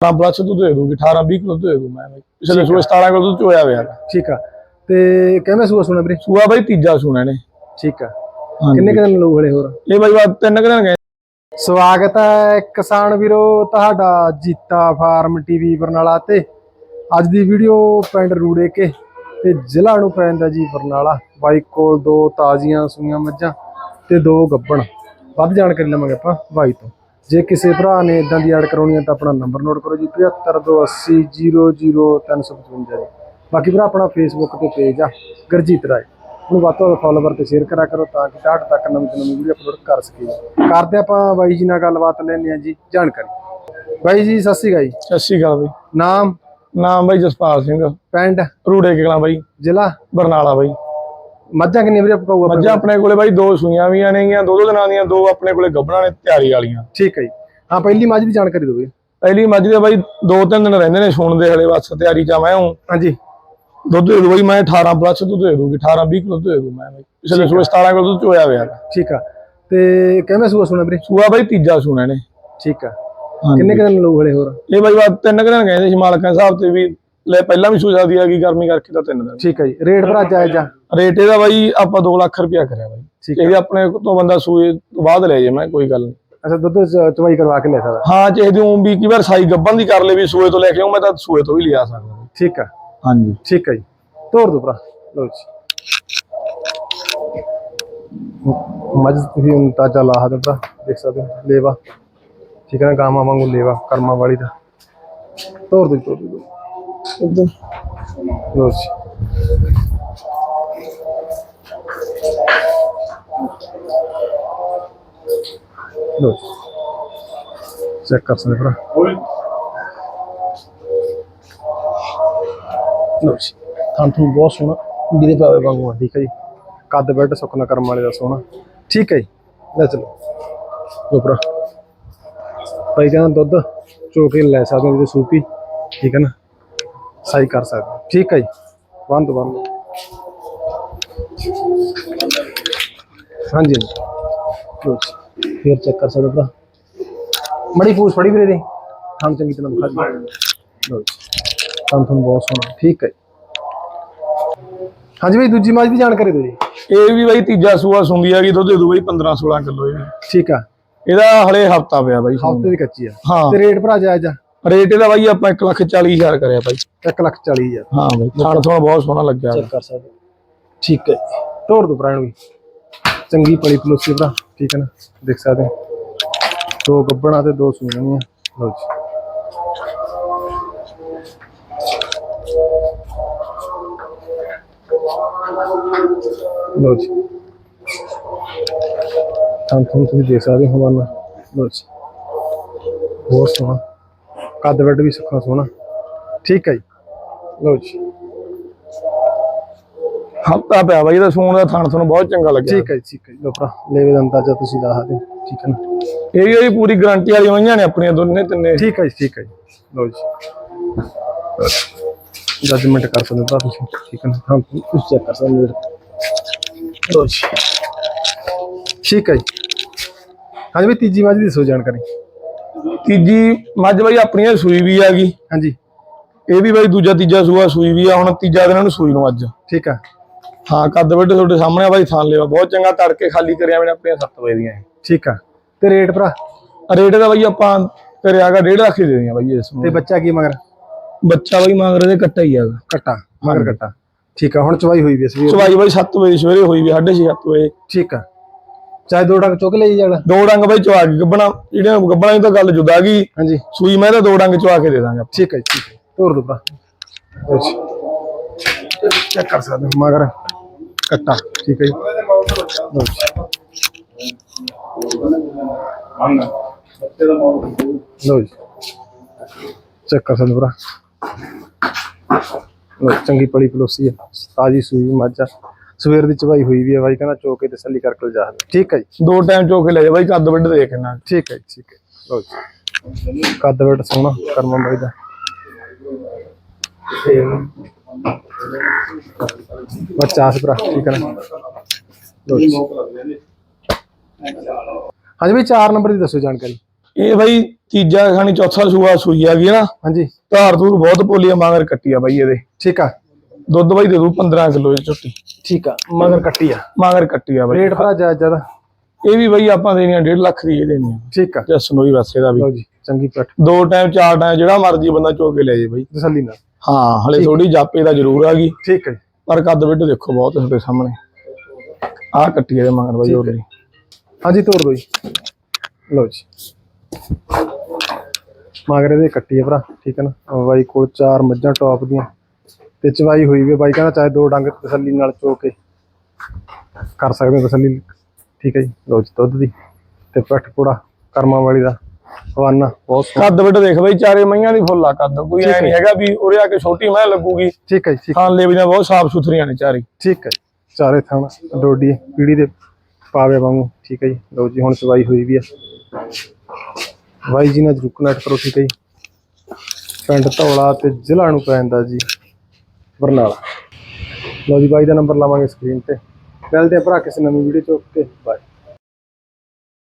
18 plus ਦੁੱਧ ਦੇ ਦੂਗੀ 18 20 ਕਿਲੋ ਦੇ ਦੂ ਮੈਂ ਬਾਈ ਪਿਛਲੇ ਸੂਏ 17 ਕਿਲੋ ਦੁੱਧ ਚੋਇਆ ਹੋਇਆ। ਠੀਕ ਆ। ਤੇ ਕਿਵੇਂ ਸੂਆ ਸੁਣਾ ਵੀਰੇ? ਸੂਆ ਬਾਈ ਤੀਜਾ ਸੂਣਾ ਨੇ ਠੀਕ ਆ। ਕਿੰਨੇ ਕੁ ਦਿਨ ਲਊ ਹਲੇ ਹੋਰ? ਇਹ ਬਾਈ ਬਾਅਦ ਤਿੰਨ ਕੁ ਦਿਨ ਗਏ। ਸਵਾਗਤ ਹੈ ਕਿਸਾਨ ਵੀਰੋ ਤੁਹਾਡਾ ਜੀਤਾ ਫਾਰਮ ਟੀਵੀ ਬਰਨਾਲਾ ਤੇ। ਅੱਜ ਦੀ ਵੀਡੀਓ ਪਿੰਡ ਰੂੜੇ ਕੇ ਤੇ ਜ਼ਿਲ੍ਹਾ ਨੂੰ ਪੈਂਦਾ ਜੀ ਬਰਨਾਲਾ। ਬਾਈ ਕੋਲ ਦੋ ਤਾਜ਼ੀਆਂ ਸੂਈਆਂ ਮੱਝਾਂ ਤੇ ਦੋ ਗੱਬਣ। ਵੱਧ ਜਾਣਕਾਰੀ ਲਵਾਂਗੇ ਆਪਾਂ ਬਾਈ ਤੋਂ। ਜੇ ਕਿਸੇ ਭਰਾ ਨੇ ਇਦਾਂ ਦੀ ਐਡ ਕਰਾਉਣੀ ਹੈ ਤਾਂ ਆਪਣਾ ਨੰਬਰ ਨੋਟ ਕਰੋ ਜੀ 7528000355 ਜੀ। ਬਾਕੀ ਭਰਾ ਆਪਣਾ ਫੇਸਬੁੱਕ ਤੇ ਪੇਜ ਆ ਗੁਰਜੀਤ ਰਾਏ। ਉਹਨੂੰ ਵੱਧ ਤੋਂ ਵੱਧ ਫਾਲੋਵਰ ਤੇ ਸ਼ੇਅਰ ਕਰਿਆ ਕਰੋ ਤਾਂ ਕਿ ਤੁਹਾਡੇ ਤੱਕ ਨਵੀਂ ਤੋਂ ਨਵੀਂ ਵੀਡੀਓ ਅਪਲੋਡ ਕਰ ਸਕੀਏ। ਕਰਦੇ ਆਪਾਂ ਬਾਈ ਜੀ ਨਾਲ ਗੱਲਬਾਤ ਲੈਣੇ ਆ ਜੀ ਜਾਣਕਾਰੀ। ਬਾਈ ਜੀ ਸਤਿ ਸ਼੍ਰੀ ਅਕਾਲ ਜੀ। ਸਤਿ ਸ਼੍ਰੀ ਅਕਾਲ ਬਾਈ। ਨਾਮ? ਨਾਮ ਬਾਈ ਜਸਪਾਲ ਸਿੰਘ। ਪਿੰਡ? ਰੂੜੇ ਕਲਾਂ ਬਾਈ। ਜ਼ਿਲ੍ਹਾ? ਬਰਨਾਲਾ ਬਾਈ। ਮੱਝਾਂ ਕਿੰਨੀਆਂ ਵੀਰੇ ਪਕਾਊਗਾ ਮੱਝਾਂ ਆਪਣੇ ਕੋਲੇ ਬਾਈ ਦੋ ਸੂਈਆਂ ਵੀ ਨੇਗੀਆਂ ਦੋ ਦੋ ਦਿਨਾਂ ਦੀਆਂ ਦੋ ਆਪਣੇ ਕੋਲੇ ਗੱਭਣਾਂ ਨੇ ਤਿਆਰੀ ਵਾਲੀਆਂ। ਠੀਕ ਹੈ ਜੀ। ਹਾਂ ਪਹਿਲੀ ਮੱਝ ਦੀ ਜਾਣਕਾਰੀ ਦਿਓ ਵੀਰੇ। ਪਹਿਲੀ ਮੱਝ ਦੇ ਬਾਈ ਦੋ ਤਿੰਨ ਦਿਨ ਰਹਿੰਦੇ ਨੇ ਸੂਣ ਦੇ ਹਲੇ ਬਸ ਤਿਆਰੀ ਚ ਆ ਮੈਂ ਹੂੰ। ਹਾਂਜੀ। ਦੁੱਧ ਦੇ ਦੂ ਬਾਈ ਮੈਂ 18 ਪਲੱਸ ਦੁੱਧ ਦੇ ਦੂਗੀ 18 20 ਕਿਲੋ ਦੁੱਧ ਦੇ ਦੂ ਮੈਂ ਪਿਛਲੇ ਸੂਏ 17 ਕਿਲੋ ਦੁੱਧ ਚੋਇਆ ਹੋਇਆ। ਠੀਕ ਆ। ਤੇ ਕਿਵੇਂ ਸੂਆ ਸੁਣਾ ਵੀਰੇ? ਸੂਆ ਬਾਈ ਤੀਜਾ ਸੂਣਾ ਨੇ ਠੀਕ ਆ। ਕਿੰਨੇ ਦਿਨ ਲਊ ਹਲੇ ਹੋਰ? ਇਹ ਬਾਈ ਬਾਅਦ ਤਿੰਨ ਦਿਨ ਗਏ ਸੀ ਮਾਲਕਾਂ ਹਿਸਾਬ ਤੇ ਵੀ ਲੈ ਪਹਿਲਾਂ ਵੀ ਸੂ ਜਾਂਦੀ ਹੈਗੀ ਗਰਮੀ ਕਰਕੇ ਤਾਂ ਤਿੰਨ ਦਿਨ। ਠੀਕ ਹੈ ਜੀ। ਰੇਟ ਭਰਾ ਜਾਇਜ਼ ਆ। ਰੇਟ ਇਹਦਾ ਬਾਈ ਆਪਾਂ 2 ਲੱਖ ਰੁਪਇਆ ਕਰਿਆ ਬਾਈ। ਠੀਕ ਇਹ ਆਪਣੇ ਤੋਂ ਬੰਦਾ ਸੂਏ ਤੋਂ ਬਾਅਦ ਲੈ ਜੇ ਮੈਂ ਕੋਈ ਗੱਲ ਨਹੀਂ ਅੱਛਾ ਦੁੱਧ ਚਵਾਈ ਕਰਵਾ ਕੇ ਲੈ ਸਕਦਾ ਹਾਂ ਚਾਹੀਦੀ ਹੂੰ ਵੀ ਕਈ ਵਾਰ ਸਾਈ ਗੱਬਨ ਦੀ ਕਰ ਲੈ ਵੀ ਸੂਏ ਤੋਂ ਲੈ ਕੇ ਆਉਂ ਮੈਂ ਤਾਂ ਸੂਏ ਤੋਂ ਵੀ ਲਿਆ ਸਕਦਾ ਠੀਕ ਆ। ਹਾਂਜੀ। ਠੀਕ ਹੈ ਜੀ। ਤੋਰ ਦੋ ਭਰਾ। ਲਓ ਜੀ। ਮੱਝ ਤੁਸੀਂ ਹੁਣ ਤਾਜ਼ਾ ਲਾ ਦਿੱਤਾ ਦੇਖ ਸਕਦੇ ਹੋ ਲੇਵਾ। ਠੀਕ ਹੈ ਨਾ ਗਾਵਾਂ ਵਾਂਗੂ ਲੇਵਾ ਕਰਮਾਂ ਵਾਲੀ ਦਾ। ਤੋਰ ਦੋ ਤੋਰ ਦੋ। ਲਓ ਜੀ। ਲਓ ਚੈੱਕ ਕਰ ਸਕਦੇ ਭਰਾ। ਲਓ ਜੀ। ਥਾਂ ਤੁਹਾਨੂੰ ਬਹੁਤ ਸੋਹਣਾ। ਵੀਰੇ ਪਾਵੇ ਵਾਂਗੂ ਆ, ਠੀਕ ਹੈ ਜੀ। ਕੱਦ ਬੈੱਡ ਸੁੱਕਣਾ ਕਰਮ ਵਾਲੇ ਦਾ ਸੋਹਣਾ। ਠੀਕ ਹੈ ਜੀ। ਲੈ ਚਲੋ। ਲਓ ਭਰਾ। ਭਾਈ ਕਹਿੰਦਾ ਦੁੱਧ ਚੋ ਕੇ ਲੈ ਸਕਦੇ ਜਿਹਦੇ ਸੂਪੀ। ਠੀਕ ਹੈ ਨਾ? ਸਹੀ ਕਰ ਸਕਦੇ ਠੀਕ ਹੈ ਜੀ। ਬੰਦ ਬੰਦ ਹਾਂਜੀ। ਹਾਂਜੀ ਫਿਰ ਚੈੱਕ ਕਰ ਸਕਦੇ ਭਰਾ। ਮੜੀ ਪੂਛ ਫੜੀ ਵੀਰੇ ਦੀ ਹਾਂ ਚੰਗੀ ਤਰ੍ਹਾਂ ਦਿਖਾ ਲਓ ਕੰਮ ਤੁਹਾਨੂੰ ਬਹੁਤ ਸੋਹਣਾ। ਠੀਕ ਹੈ। ਹਾਂਜੀ ਭਾਈ ਦੂਜੀ ਮੱਝ ਦੀ ਜਾਣਕਾਰੀ ਦਿਓ ਜੀ। ਇਹ ਵੀ ਬਾਈ ਤੀਜਾ ਸੂਆ ਸੁੰਦੀ ਹੈਗੀ ਦੁੱਧ ਦੇ ਦੂ ਬਾਈ 15 16 ਕਿਲੋ ਇਹ। ਠੀਕ ਆ। ਇਹਦਾ ਹਲੇ ਹਫਤਾ ਪਿਆ ਬਾਈ। ਹਫ਼ਤੇ ਦੀ ਕੱਚੀ ਆ। ਹਾਂ। ਤੇ ਰੇਟ ਭਰਾ ਜਾਇਜ਼ ਆ? ਰੇਟ ਇਹਦਾ ਬਾਈ ਆਪਾਂ 1 ਲੱਖ 40 ਹਜ਼ਾਰ ਕਰਿਆ ਬਾਈ। 1 ਲੱਖ 40 ਹਜ਼ਾਰ। ਹਾਂ ਬਾਈ ਥਾਣ ਥੋੜਾ ਬਹੁਤ ਸੋਹਣਾ ਲੱਗਿਆ। ਚੈੱਕ ਕਰ ਸਕਦੇ। ਠੀਕ ਹੈ। ਤੋੜ ਦੋ ਭਰਾ ਨੂੰ ਵੀ। ਚੰਗੀ ਪਲੀ ਪਲੋਸੀ ਭਰਾ। ਠੀਕ ਹੈ ਨਾ? ਦੇਖ ਸਕਦੇ ਹੋ। ਦੋ ਗੱਬਣਾ ਤੇ ਦੋ ਸੂਣੀਆਂ ਲਓ ਜੀ। ਲਓ ਜੀ। ਤਾਂ ਤੁਹਾਨੂੰ ਤੁਸੀਂ ਦੇਖ ਸਕਦੇ ਹੋ ਹਵਾਨਾ। ਲਓ ਜੀ। ਬਹੁਤ ਸੋਹਣਾ। ਕੱਦ ਵੱਡ ਵੀ ਸੁੱਖਾ ਸੋਹਣਾ। ਠੀਕ ਹੈ ਜੀ। ਲਓ ਜੀ। ਹਫਤਾ ਪਿਆ ਬਾਈ ਇਹਦਾ ਸੂਣ ਦਾ ਥਾਣ ਤੁਹਾਨੂੰ ਬਹੁਤ ਚੰਗਾ ਲੱਗਿਆ। ਠੀਕ ਹੈ ਜੀ, ਠੀਕ ਹੈ ਜੀ। ਲਓ ਭਰਾ ਲੈਵੇ ਦਾ ਅੰਦਾਜ਼ਾ ਤੁਸੀਂ ਲਾ ਸਕਦੇ ਹੋ ਠੀਕ ਹੈ ਨਾ? ਇਹ ਵੀ ਪੂਰੀ ਗਾਰੰਟੀ ਵਾਲੀ ਹੋਈਆਂ ਨੇ ਆਪਣੀਆਂ ਦੋਨੇ ਤਿੰਨੇ। ਠੀਕ ਹੈ ਜੀ ਠੀਕ ਹੈ ਜੀ। ਲਓ ਜੀ। ਜਜਮੈਂਟ ਕਰ ਸਕਦੇ ਹੋ ਭਰਾ ਤੁਸੀਂ। ਠੀਕ ਹੈ ਨਾ? ਹਾਂ ਤੁਸੀਂ ਚੈੱਕ ਕਰ ਸਕਦੇ ਹੋ ਲਓ ਜੀ। ਠੀਕ ਹੈ ਜੀ। ਹਾਂਜੀ ਵੀ ਤੀਜੀ ਮੱਝ ਦੀ ਸੋ ਜਾਣਕਾਰੀ। ਤੀਜੀ ਮੱਝ ਬਾਈ ਆਪਣੀ ਇਹ ਸੂਈ ਵੀ ਆ ਗਈ। ਹਾਂਜੀ। ਇਹ ਵੀ ਬਾਈ ਦੂਜਾ ਤੀਜਾ ਸੂਆ ਸੂਈ ਵੀ ਆ ਹੁਣ ਤੀਜਾ ਦਿਨ ਇਹਨੂੰ ਸੂਈ ਨੂੰ ਅੱਜ ਠੀਕ ਆ ਹਾਂ ਕੱਦ ਵੱਡੇ ਤੁਹਾਡੇ ਸਾਹਮਣੇ ਆ ਬਾਈ ਥਾਂ ਲਿਆ ਬਹੁਤ ਚੰਗਾ ਤੜਕੇ ਖਾਲੀ ਕਰਿਆ ਮੈਨੇ ਆਪਣੀਆਂ 7 ਵਜੇ ਦੀਆਂ ਠੀਕ ਆ। ਤੇ ਰੇਟ ਭਰਾ? ਰੇਟ ਦਾ ਬਾਈ ਆਪਾਂ ਕਰਿਆਗਾ 1.5 ਲੱਖ ਹੀ ਦੇ ਦੀਆਂ ਬਾਈ ਇਸ ਨੂੰ। ਤੇ ਬੱਚਾ ਕੀ ਮਗਰ? ਬੱਚਾ ਬਾਈ ਮੰਗ ਰਹੇ ਕੱਟਾ ਹੀ ਆਗਾ ਕੱਟਾ ਮਗਰ ਕੱਟਾ। ਠੀਕ ਆ ਹੁਣ ਚਵਾਈ ਹੋਈ ਵੀ ਵੀ ਚਵਾਈ ਬਾਈ 7 ਵਜੇ ਸਵੇਰੇ ਹੋਈ ਵੀ 6:30 7 ਵਜੇ। ਠੀਕ ਆ। ਚਾਹੇ ਦੋ ਡੰਗ ਚੁੱਕ ਲਈ ਜਾਣਾ ਦੋ ਡੰਗ ਬਾਈ ਚਵਾ ਕੇ ਗੱਬਣਾ ਜਿਹੜੀਆਂ ਗੱਬਣਾ ਦੀ ਤਾਂ ਗੱਲ ਜੁਦਾ ਗਈ। ਹਾਂਜੀ। ਸੂਈ ਮੈਂ ਤਾਂ ਦੋ ਡੰਗ ਚਵਾ ਕੇ ਦੇ ਦਾਂਗੇ ਠੀਕ ਹੈ ਜੀ, ਠੀਕ ਹੈ ਤੋਰ ਦੋ ਭਰਾ। ਜੀ ਚੈੱਕ ਕਰ ਸਕਦੇ ਹੋ। ਮਗਰ ਕੱਟਾ ਠੀਕ ਹੈ ਜੀ। ਲਓ ਜੀ। ਲਓ ਜੀ ਚੈੱਕ ਕਰ ਸਕਦੇ ਹੋ ਭਰਾ। ਲਓ ਜੀ, ਚੰਗੀ ਪਲੀ ਪਲੋਸੀ ਹੈ ਤਾਜੀ ਸੂਈ ਮੱਝ ਆ। ਸਵੇਰ ਦੀ ਚਵਾਈ ਹੋਈ ਵੀ ਹੈ ਬਾਈ ਕਹਿੰਦਾ ਚੋਕੇ ਤਸੱਲੀ ਕਰਕੇ ਜਾ ਸਕਦੇ ਠੀਕ ਹੈ ਜੀ। ਦੋ ਟਾਈਮ ਚੋ ਕੇ ਲੈ ਜਾ ਬਾਈ ਕੱਦ ਵੱਡ ਦੇ। ਕਿੰਨਾ ਠੀਕ ਹੈ ਜੀ, ਠੀਕ ਹੈ। ਲਓ ਜੀ। ਕੱਦ ਵੱਡ ਸੋਹਣਾ ਕਰਮਾ ਬਾਈ ਦਾ। ਤੇ ਬੱਚਾ ਆਸ ਭਰਾ ਠੀਕ ਹੈ ਨਾ ਲਓ ਜੀ। ਹਾਂਜੀ ਵੀ 4 ਨੰਬਰ ਦੀ ਦੱਸੋ ਜਾਣਕਾਰੀ। ਇਹ ਬਾਈ ਤੀਜਾ ਖਾਣੀ ਚੌਥਾ ਸੂਆ ਸੂਈ ਆ ਗਈ ਨਾ। ਹਾਂਜੀ। ਧਾਰ ਧੂਰ ਬਹੁਤ ਪੋਲੀ ਆ ਮਗਰ ਕੱਟੀ ਆ ਬਾਈ ਇਹਦੇ। ਠੀਕ ਆ। ਦੁੱਧ ਬਾਈ ਦੇ ਦੂ 15 ਕਿਲੋ ਦੀ ਝੋਟੀ। ਠੀਕ ਆ ਮਗਰ ਕੱਟੀ ਆ। ਮਗਰ ਕੱਟੀ ਆ ਬਾਈ। ਰੇਟ ਭਰਾ ਜ਼ਿਆਦਾ ਇਹ ਵੀ ਬਾਈ ਆਪਾਂ ਦੇਣੀ ਆ 1.5 ਲੱਖ ਦੀ ਇਹ ਦੇਣੀ ਆ। ਠੀਕ ਆ। ਜਸਨ ਹੋਈ ਵੈਸੇ ਦਾ ਵੀ। ਲਓ ਜੀ ਚੰਗੀ ਪੱਟ ਦੋ ਟਾਈਮ ਚਾਰ ਟਾਈਮ ਜਿਹੜਾ ਮਰਜ਼ੀ ਬੰਦਾ ਚੋ ਕੇ ਲੈ ਜੇ ਬਾਈ। ਤਸੱਲੀ ਨਾਲ। ਹਾਂ ਹਲੇ ਥੋੜੀ ਜਾਪੇ ਦਾ ਜ਼ਰੂਰ ਆ ਗਈ। ਠੀਕ ਹੈ। ਪਰ ਕੱਦ ਵਿੱਢ ਦੇਖੋ ਬਹੁਤ ਤੁਹਾਡੇ ਸਾਹਮਣੇ। ਆਹ ਕੱਟੀ ਇਹਦੇ ਮਗਰ ਬਾਈ ਉਹਦੀ ਹਾਂਜੀ ਤੋੜ ਦੋ ਜੀ। ਲਓ ਜੀ। ਮਗਰ ਇਹਦੇ ਕੱਟੀ ਆ ਭਰਾ ਠੀਕ ਹੈ ਨਾ? ਬਾਈ ਕੋਲ ਚਾਰ ਮੱਝਾਂ ਟੌਪ ਦੀਆਂ। ਤੇ ਚਵਾਈ ਹੋਈ ਵੀ ਬਾਈ ਕਹਿੰਦਾ ਚਾਹੇ ਦੋ ਡੰਗ ਤਸੱਲੀ ਨਾਲ ਚੋ ਕੇ ਕਰ ਸਕਦੇ ਹੋ ਤਸੱਲੀ। ਠੀਕ ਹੈ ਜੀ। ਲਓ ਜੀ ਦੁੱਧ ਦੀ ਤੇ ਪੱਠ ਪੂੜਾ ਕਰਮਾਂ ਵਾਲੀ ਦਾ। ਬਹੁਤ ਸੋਹਣਾ। ਕੱਦ ਵਿੱਢ ਦੇਖ ਬਾਈ ਚਾਰੇ ਮਈਆਂ ਦੀ ਫੁੱਲ ਆ ਕੱਦ। ਕੋਈ ਐ ਨਹੀਂ ਹੈਗਾ ਵੀ ਉਰੇ ਆ ਕੇ ਛੋਟੀ ਮੈਂ ਲੱਗੂਗੀ। ਠੀਕ ਹੈ ਜੀ ਠੀਕ ਖਾਣ ਲੈ ਵੀ ਬਹੁਤ ਸਾਫ਼ ਸੁਥਰੀਆਂ ਨੇ ਚਾਰੇ। ਠੀਕ ਹੈ। ਚਾਰੇ ਥਾਂ ਡੋਡੀ ਪੀੜੀ ਦੇ ਪਾਵੇ ਵਾਂਗੂ। ਠੀਕ ਹੈ ਜੀ ਲਓ ਜੀ ਹੁਣ ਚਵਾਈ ਹੋਈ ਵੀ ਆ। ਬਾਈ ਜੀ ਨਾਲ ਜਰੂਰ ਕਨੈਕਟ ਕਰੋ ਠੀਕ ਹੈ ਜੀ। ਪਿੰਡ ਧੌਲਾ ਤੇ ਜ਼ਿਲ੍ਹਾ ਨੂੰ ਪੈਂਦਾ ਜੀ ਬਰਨਾਲਾ। ਲਓ ਜੀ ਬਾਈ ਦਾ ਨੰਬਰ ਲਾਵਾਂਗੇ ਸਕਰੀਨ ਤੇ। ਮਿਲਦੇ ਆ ਭਰਾ ਕਿਸੇ ਨਵੀਂ ਵੀਡੀਓ ਚ। Okay bye